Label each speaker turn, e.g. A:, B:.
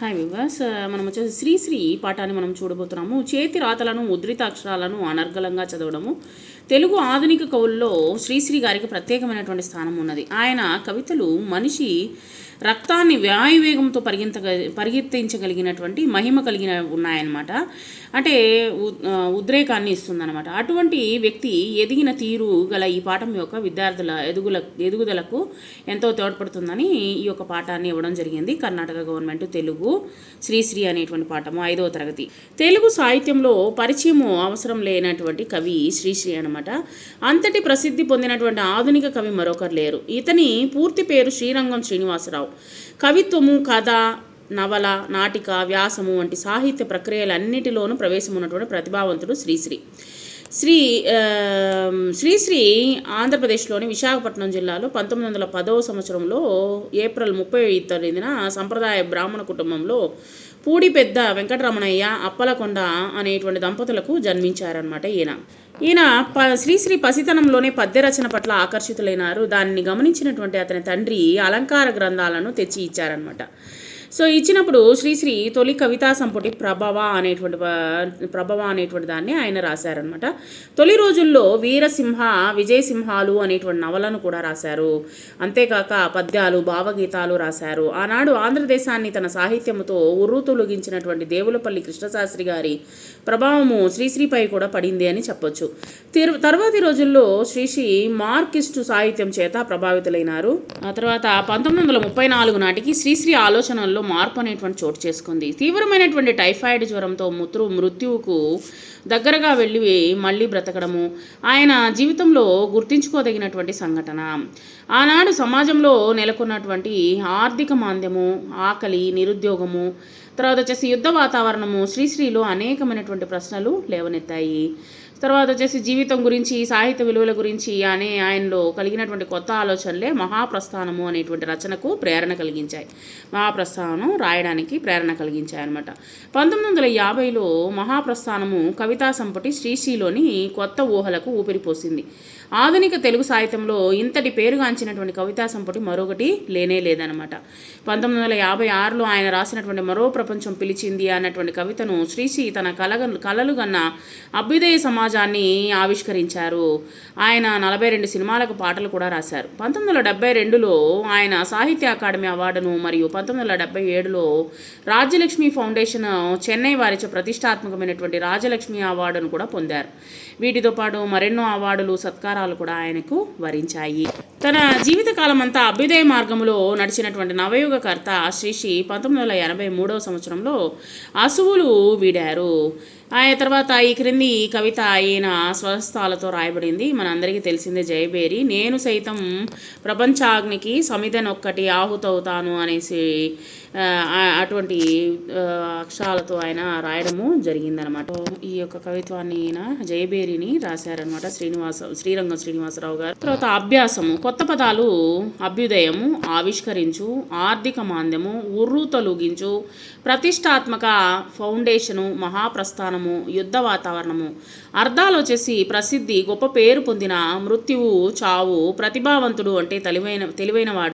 A: Hi వివాస్ uh, మనం వచ్చేసి శ్రీశ్రీ పాఠాన్ని మనం చూడబోతున్నాము. చేతి రాతలను ముద్రిత అక్షరాలను అనర్గళంగా చదవడము. తెలుగు ఆధునిక కవుల్లో శ్రీశ్రీ గారికి ప్రత్యేకమైనటువంటి స్థానం ఉన్నది. ఆయన కవితలు మనిషి రక్తాన్ని వాయువేగంతో పరిగెంత పరిగెత్తించగలిగినటువంటి మహిమ కలిగిన ఉన్నాయన్నమాట. అంటే ఉ- ఉద్రేకాన్ని ఇస్తుందన్నమాట. అటువంటి వ్యక్తి ఎదిగిన తీరు గల ఈ పాఠం యొక్క విద్యార్థుల ఎదుగుల ఎదుగుదలకు ఎంతో తోడ్పడుతుందని ఈ యొక్క పాఠాన్ని ఇవ్వడం జరిగింది. కర్ణాటక గవర్నమెంట్ తెలుగు శ్రీశ్రీ అనేటువంటి పాఠము ఐదవ తరగతి. తెలుగు సాహిత్యంలో పరిచయము అవసరం లేనటువంటి కవి శ్రీశ్రీ అనమాట అంతటి ప్రసిద్ధి పొందినటువంటి ఆధునిక కవి మరొకరు లేరు. ఇతని పూర్తి పేరు శ్రీరంగం శ్రీనివాసరావు. కవిత్వము కథ నవల నాటిక వ్యాసము వంటి సాహిత్య ప్రక్రియలన్నిటిలోనూ ప్రవేశమున్నటువంటి ప్రతిభావంతుడు శ్రీశ్రీ. శ్రీ శ్రీశ్రీ ఆంధ్రప్రదేశ్లోని విశాఖపట్నం జిల్లాలో పంతొమ్మిది వందల పదవ సంవత్సరంలో ఏప్రిల్ ముప్పై తొమ్మిదిన సంప్రదాయ బ్రాహ్మణ కుటుంబంలో పూడి పెద్ద వెంకటరమణయ్య అప్పలకొండ అనేటువంటి దంపతులకు జన్మించారనమాట ఈయన. ఈయన ప శ్రీశ్రీ పసితనంలోనే పద్య రచన పట్ల ఆకర్షితులైనారు. దాన్ని గమనించినటువంటి అతని తండ్రి అలంకార గ్రంథాలను తెచ్చి ఇచ్చారనమాట సో ఇచ్చినప్పుడు శ్రీశ్రీ తొలి కవితా సంపుటి ప్రభవ అనేటువంటి ప్రభవ అనేటువంటి దాన్ని ఆయన రాశారనమాట తొలి రోజుల్లో వీరసింహ విజయసింహాలు అనేటువంటి నవలను కూడా రాశారు. అంతేకాక పద్యాలు భావగీతాలు రాశారు. ఆనాడు ఆంధ్రదేశాన్ని తన సాహిత్యముతో ఉర్రూతొలగించినటువంటి దేవులపల్లి కృష్ణశాస్త్రి గారి ప్రభావము శ్రీశ్రీపై కూడా పడింది అని చెప్పొచ్చు. తిరు తర్వాతి రోజుల్లో శ్రీశ్రీ మార్కిస్టు సాహిత్యం చేత ప్రభావితులైనారు. ఆ తర్వాత పంతొమ్మిది వందల ముప్పై నాలుగు నాటికి శ్రీశ్రీ ఆలోచనల్లో మార్పు అనేటువంటి చోటు చేసుకుంది. తీవ్రమైనటువంటి టైఫాయిడ్ జ్వరంతో మృతు మృత్యువుకు దగ్గరగా వెళ్ళి మళ్ళీ బ్రతకడము ఆయన జీవితంలో గుర్తించుకోదగినటువంటి సంఘటన. ఆనాడు సమాజంలో నెలకొన్నటువంటి ఆర్థిక మాంద్యము ఆకలి నిరుద్యోగము తర్వాత వచ్చేసి యుద్ధ వాతావరణము శ్రీశ్రీలో అనేకమైనటువంటి ప్రశ్నలు లేవనెత్తాయి. తర్వాత వచ్చేసి జీవితం గురించి సాహిత్య విలువల గురించి అనే ఆయనలో కలిగినటువంటి కొత్త ఆలోచనలే మహాప్రస్థానము అనేటువంటి రచనకు ప్రేరణ కలిగించాయి. మహాప్రస్థానం రాయడానికి ప్రేరణ కలిగించాయి అనమాట పంతొమ్మిది వందల యాభైలో మహాప్రస్థానము కవితా సంపుటి శ్రీశ్రీలోని కొత్త ఊహలకు ఊపిరిపోసింది ఆధునిక తెలుగు సాహిత్యంలో ఇంతటి పేరుగాంచినటువంటి కవితా సంపుటి మరొకటి లేనే లేదనమాట పంతొమ్మిది వందల యాభై ఆరులో ఆయన రాసినటువంటి మరో ప్రపంచం పిలిచింది అన్నటువంటి కవితను శ్రీశ్రీ తన కలగ కలలుగన్న అభ్యుదయ సమాజాన్ని ఆవిష్కరించారు. ఆయన నలభై రెండు సినిమాలకు పాటలు కూడా రాశారు. పంతొమ్మిది వందల డెబ్బై రెండులో ఆయన సాహిత్య అకాడమీ అవార్డును మరియు పంతొమ్మిది వందల డెబ్బై ఏడులో రాజ్యలక్ష్మి ఫౌండేషన్ చెన్నై వారిచే ప్రతిష్టాత్మకమైనటువంటి రాజలక్ష్మి అవార్డును కూడా పొందారు. వీటితో పాటు మరెన్నో అవార్డులు సత్కారాలు కూడా ఆయనకు వరించాయి. తన జీవితకాలం అంతా అభ్యుదయ మార్గంలో నడిచినటువంటి నవయుగకర్త శ్రీశ్రీ పంతొమ్మిది వందల ఎనభై మూడవ సంవత్సరంలో అసువులు వీడారు. ఆయన తర్వాత ఈ క్రింది కవిత ఆయన స్వస్థాలతో రాయబడింది. మనందరికీ తెలిసిందే జయబేరి నేను సైతం ప్రపంచాగ్నికి సమిధనొక్కటి ఆహుతవుతాను అనేసి అటువంటి అక్షరాలతో ఆయన రాయడము జరిగిందనమాట ఈ యొక్క కవిత్వాన్ని ఆయన జయబేరిని రాశారనమాట శ్రీనివాస శ్రీరంగం శ్రీనివాసరావు గారు. తర్వాత అభ్యాసము కొత్త పదాలు అభ్యుదయము ఆవిష్కరించు ఆర్థిక మాంద్యము ఉర్రు తొలగించు ప్రతిష్టాత్మక ఫౌండేషను మహాప్రస్థానము యుద్ధ వాతావరణము. అర్థాలు వచ్చేసి ప్రసిద్ధి గొప్ప పేరు పొందిన మృత్యువు చావు ప్రతిభావంతుడు అంటే తెలివైన తెలివైన వాడు.